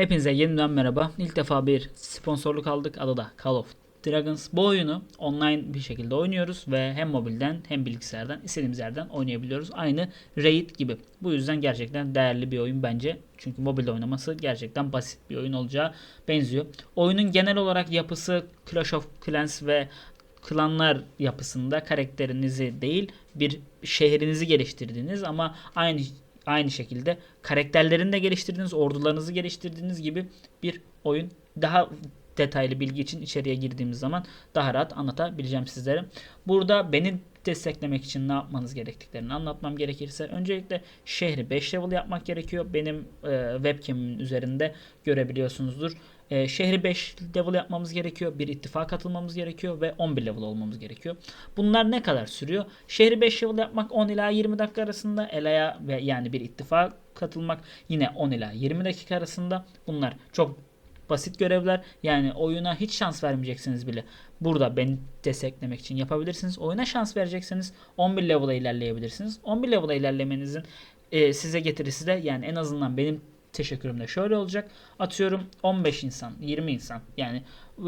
Hepinize yeniden merhaba. İlk defa bir sponsorluk aldık. Adı da Call of Dragons. Bu oyunu online bir şekilde oynuyoruz ve hem mobilden hem bilgisayardan istediğimiz yerden oynayabiliyoruz. Aynı Raid gibi. Bu yüzden gerçekten değerli bir oyun bence. Çünkü mobilde oynaması gerçekten basit bir oyun olacağı benziyor. Oyunun genel olarak yapısı Clash of Clans ve klanlar yapısında karakterinizi değil bir şehrinizi geliştirdiğiniz ama aynı aynı şekilde karakterlerini de geliştirdiğiniz, ordularınızı geliştirdiğiniz gibi bir oyun. Daha detaylı bilgi için içeriye girdiğimiz zaman daha rahat anlatabileceğim sizlere. Burada beni desteklemek için ne yapmanız gerektiklerini anlatmam gerekirse öncelikle şehri 5 level yapmak gerekiyor. Benim e, webcam'imin üzerinde görebiliyorsunuzdur. E, şehri 5 level yapmamız gerekiyor. Bir ittifaka katılmamız gerekiyor ve 11 level olmamız gerekiyor. Bunlar ne kadar sürüyor? Şehri 5 level yapmak 10 ila 20 dakika arasında. Elaya ve yani bir ittifaka katılmak yine 10 ila 20 dakika arasında. Bunlar çok basit görevler. Yani oyuna hiç şans vermeyeceksiniz bile. Burada beni desteklemek için yapabilirsiniz. Oyuna şans verecekseniz 11 level'a ilerleyebilirsiniz. 11 level'a ilerlemenizin e, size getirisi de yani en azından benim teşekkürüm de şöyle olacak. Atıyorum 15 insan, 20 insan yani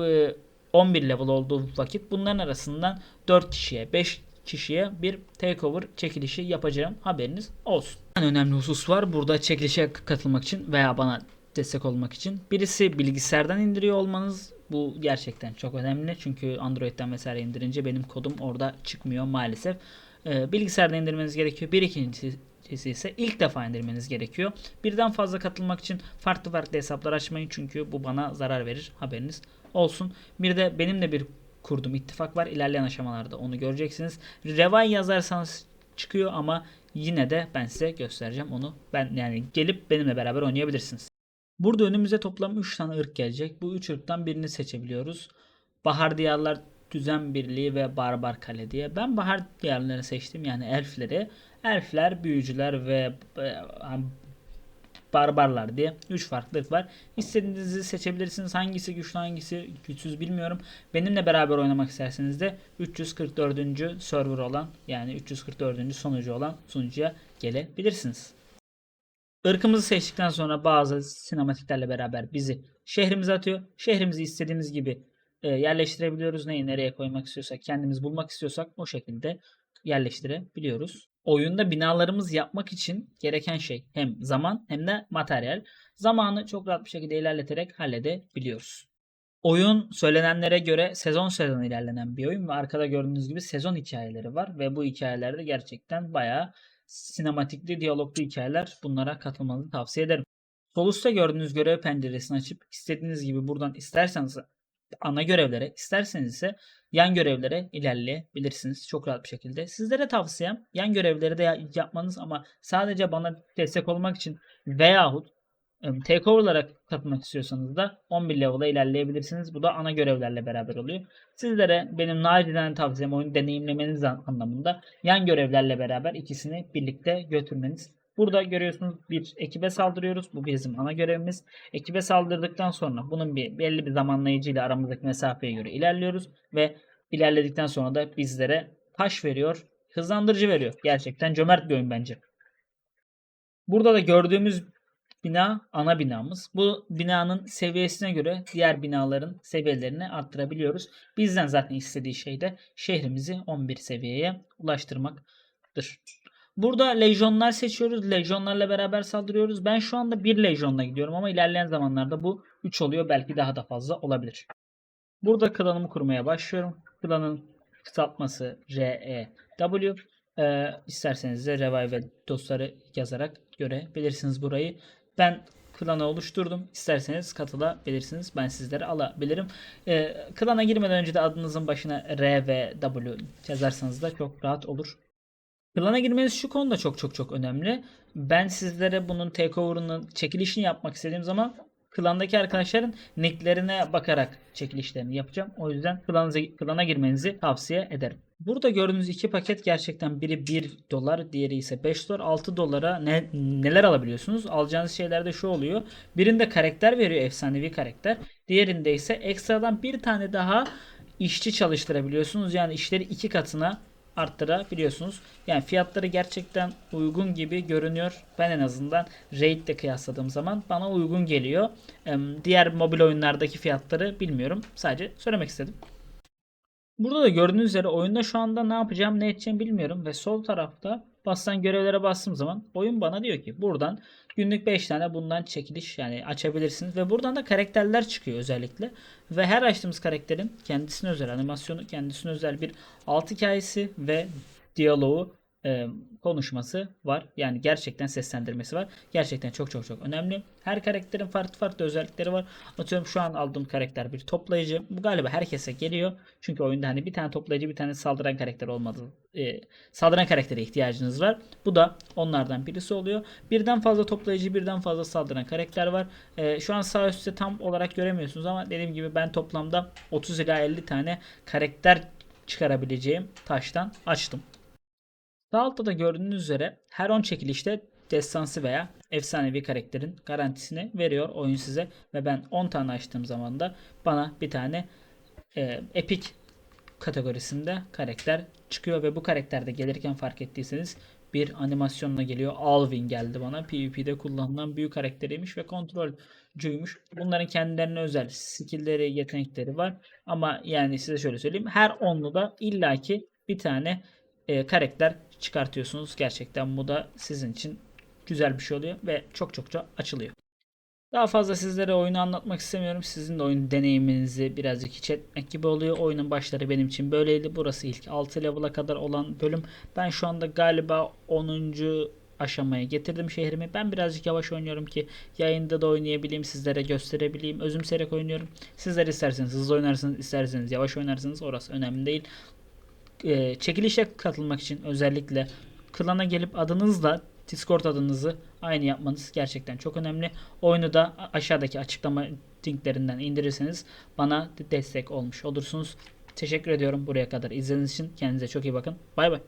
e, 11 level olduğu vakit bunların arasından 4 kişiye, 5 kişiye bir takeover çekilişi yapacağım. Haberiniz olsun. En önemli husus var burada çekilişe katılmak için veya bana destek olmak için. Birisi bilgisayardan indiriyor olmanız bu gerçekten çok önemli. Çünkü Android'den vesaire indirince benim kodum orada çıkmıyor maalesef. Bilgisayardan indirmeniz gerekiyor. Bir ikincisi ise ilk defa indirmeniz gerekiyor. Birden fazla katılmak için farklı farklı hesaplar açmayın çünkü bu bana zarar verir. Haberiniz olsun. Bir de benim de bir kurduğum ittifak var. İlerleyen aşamalarda onu göreceksiniz. Revay yazarsanız çıkıyor ama yine de ben size göstereceğim onu. Ben yani gelip benimle beraber oynayabilirsiniz. Burada önümüze toplam 3 tane ırk gelecek. Bu 3 ırktan birini seçebiliyoruz. Bahar Diyarlar Düzen Birliği ve Barbar Kale diye. Ben Bahar Diyarlarını seçtim yani elfleri. Elfler, büyücüler ve e, barbarlar diye 3 farklı ırk var. İstediğinizi seçebilirsiniz. Hangisi güçlü hangisi güçsüz bilmiyorum. Benimle beraber oynamak isterseniz de 344. server olan yani 344. sonucu olan sunucuya gelebilirsiniz. Irkımızı seçtikten sonra bazı sinematiklerle beraber bizi şehrimize atıyor. Şehrimizi istediğimiz gibi yerleştirebiliyoruz. Neyi nereye koymak istiyorsak, kendimiz bulmak istiyorsak o şekilde yerleştirebiliyoruz. Oyunda binalarımız yapmak için gereken şey hem zaman hem de materyal. Zamanı çok rahat bir şekilde ilerleterek halledebiliyoruz. Oyun söylenenlere göre sezon sezon ilerlenen bir oyun ve arkada gördüğünüz gibi sezon hikayeleri var ve bu hikayelerde gerçekten bayağı sinematikli, diyaloglu hikayeler. Bunlara katılmanızı tavsiye ederim. Sol üstte gördüğünüz görev penceresini açıp istediğiniz gibi buradan isterseniz ana görevlere, isterseniz ise yan görevlere ilerleyebilirsiniz çok rahat bir şekilde. Sizlere tavsiyem yan görevleri de yapmanız ama sadece bana destek olmak için veyahut takeover'lara katılmak istiyorsanız da 11 level'a ilerleyebilirsiniz. Bu da ana görevlerle beraber oluyor. Sizlere benim nacizane tavsiyem oyunu deneyimlemeniz anlamında yan görevlerle beraber ikisini birlikte götürmeniz. Burada görüyorsunuz bir ekibe saldırıyoruz. Bu bizim ana görevimiz. Ekibe saldırdıktan sonra bunun bir belli bir zamanlayıcı ile aramızdaki mesafeye göre ilerliyoruz ve ilerledikten sonra da bizlere taş veriyor, hızlandırıcı veriyor. Gerçekten cömert bir oyun bence. Burada da gördüğümüz bina ana binamız. Bu binanın seviyesine göre diğer binaların seviyelerini arttırabiliyoruz. Bizden zaten istediği şey de şehrimizi 11 seviyeye ulaştırmaktır. Burada lejyonlar seçiyoruz. Lejyonlarla beraber saldırıyoruz. Ben şu anda bir lejyonla gidiyorum ama ilerleyen zamanlarda bu 3 oluyor. Belki daha da fazla olabilir. Burada klanımı kurmaya başlıyorum. Klanın kısaltması REW. Ee, isterseniz de Revive ve dostları yazarak görebilirsiniz burayı. Ben klanı oluşturdum. İsterseniz katılabilirsiniz. Ben sizleri alabilirim. Ee, klana girmeden önce de adınızın başına R ve W yazarsanız da çok rahat olur. Klana girmeniz şu konuda çok çok çok önemli. Ben sizlere bunun takeover'ının çekilişini yapmak istediğim zaman klandaki arkadaşların nicklerine bakarak çekilişlerini yapacağım. O yüzden klanınıza, klana girmenizi tavsiye ederim. Burada gördüğünüz iki paket gerçekten biri 1 dolar, diğeri ise 5 dolar. 6 dolara ne, neler alabiliyorsunuz? Alacağınız şeyler de şu oluyor. Birinde karakter veriyor, efsanevi karakter. Diğerinde ise ekstradan bir tane daha işçi çalıştırabiliyorsunuz. Yani işleri iki katına arttırabiliyorsunuz. Yani fiyatları gerçekten uygun gibi görünüyor. Ben en azından Raid'le kıyasladığım zaman bana uygun geliyor. Diğer mobil oyunlardaki fiyatları bilmiyorum. Sadece söylemek istedim. Burada da gördüğünüz üzere oyunda şu anda ne yapacağım ne edeceğim bilmiyorum ve sol tarafta basılan görevlere bastığım zaman oyun bana diyor ki buradan günlük 5 tane bundan çekiliş yani açabilirsiniz ve buradan da karakterler çıkıyor özellikle. Ve her açtığımız karakterin kendisine özel animasyonu kendisine özel bir alt hikayesi ve diyaloğu e, konuşması var. Yani gerçekten seslendirmesi var. Gerçekten çok çok çok önemli. Her karakterin farklı farklı özellikleri var. Atıyorum şu an aldığım karakter bir toplayıcı. Bu galiba herkese geliyor. Çünkü oyunda hani bir tane toplayıcı bir tane saldıran karakter olmadı. E, saldıran karaktere ihtiyacınız var. Bu da onlardan birisi oluyor. Birden fazla toplayıcı birden fazla saldıran karakter var. E, şu an sağ üstte tam olarak göremiyorsunuz ama dediğim gibi ben toplamda 30 ila 50 tane karakter çıkarabileceğim taştan açtım. Sağ altta da gördüğünüz üzere her 10 çekilişte destansı veya efsanevi karakterin garantisini veriyor oyun size ve ben 10 tane açtığım zaman da bana bir tane e, epic kategorisinde karakter çıkıyor ve bu karakterde gelirken fark ettiyseniz bir animasyonla geliyor. Alvin geldi bana. PvP'de kullanılan büyük karakteriymiş ve kontrolcüymüş. Bunların kendilerine özel skill'leri, yetenekleri var. Ama yani size şöyle söyleyeyim. Her onlu da illaki bir tane e, karakter çıkartıyorsunuz. Gerçekten bu da sizin için güzel bir şey oluyor ve çok çok çok açılıyor. Daha fazla sizlere oyunu anlatmak istemiyorum. Sizin de oyun deneyiminizi birazcık hiç etmek gibi oluyor. Oyunun başları benim için böyleydi. Burası ilk 6 level'a kadar olan bölüm. Ben şu anda galiba 10. aşamaya getirdim şehrimi. Ben birazcık yavaş oynuyorum ki yayında da oynayabileyim, sizlere gösterebileyim. Özümseyerek oynuyorum. Sizler isterseniz hızlı oynarsınız, isterseniz yavaş oynarsınız. Orası önemli değil. Ee, çekilişe katılmak için özellikle klana gelip adınızla Discord adınızı aynı yapmanız gerçekten çok önemli. Oyunu da aşağıdaki açıklama linklerinden indirirseniz bana destek olmuş olursunuz. Teşekkür ediyorum buraya kadar izlediğiniz için. Kendinize çok iyi bakın. Bay bay.